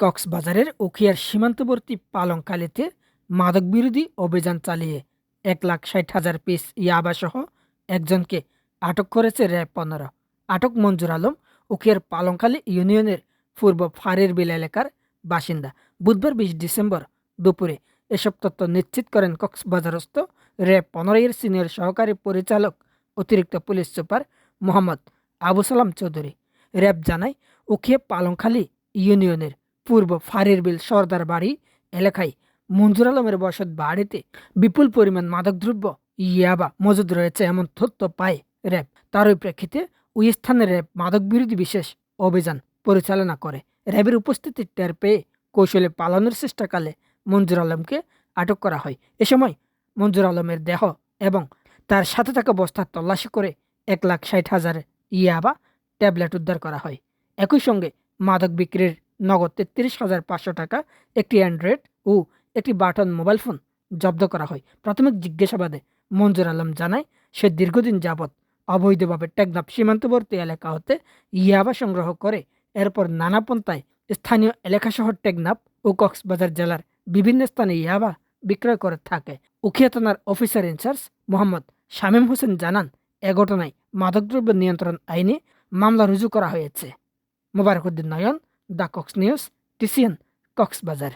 কক্সবাজারের উখিয়ার সীমান্তবর্তী পালংকালীতে মাদক বিরোধী অভিযান চালিয়ে এক লাখ ষাট হাজার পিস ইয়াবাসহ একজনকে আটক করেছে র্যাব পনেরো। আটক মঞ্জুর আলম উখিয়ার পালংকালী ইউনিয়নের পূর্ব ফারের বিল এলাকার বাসিন্দা। বুধবার বিশ ডিসেম্বর দুপুরে এসব তথ্য নিশ্চিত করেন কক্সবাজারস্থ র্যাব পনেরো এর সিনিয়র সহকারী পরিচালক অতিরিক্ত পুলিশ সুপার মোহাম্মদ আবু সালাম চৌধুরী। র্যাব জানায় উখিয়া পালংখালী ইউনিয়নের পূর্ব ফারির বিল সর্দার বাড়ি এলাকায় মঞ্জুর আলমের বসত বাড়িতে বিপুল পরিমাণ মাদকদ্রব্য, ইয়াবা মজুদ রয়েছে এমন তথ্য পায় র্যাব। তারই প্রেক্ষিতে ওই স্থানে র্যাব মাদক বিরোধী বিশেষ অভিযান পরিচালনা করে। র্যাবের উপস্থিতি টের পেয়ে কৌশলে পালানোর চেষ্টাকালে মঞ্জুর আলমকে আটক করা হয়। এ সময় মঞ্জুর আলমের দেহ এবং তার সাথে থাকা বস্তা তল্লাশি করে এক লাখ ষাট হাজার ইয়াবা ট্যাবলেট উদ্ধার করা হয়। একই সঙ্গে মাদক বিক্রির নগদ তেত্রিশ হাজার পাঁচশো টাকা, একটি অ্যান্ড্রয়েড ও একটি বাটন মোবাইল ফোন জব্দ করা হয়। প্রাথমিক জিজ্ঞাসাবাদে মঞ্জুর আলম জানায়, সে দীর্ঘদিন যাবৎ অবৈধভাবে টেকনাফ সীমান্তবর্তী এলাকা হতে ইয়াবা সংগ্রহ করে, এরপর নানা পন্থায় স্থানীয় এলাকাসহ টেকনাফ ও কক্সবাজার জেলার বিভিন্ন স্থানে ইয়াবা বিক্রয় করে থাকে। উখিয়া থানার officer in charge Mohammad Shamim Hossain জানান, এ ঘটনায় মাদকদ্রব্য নিয়ন্ত্রণ আইনে মামলা রুজু করা হয়েছে। Mobarakuddin Nayan the COX news टिसियन कॉक्स बाज़ार।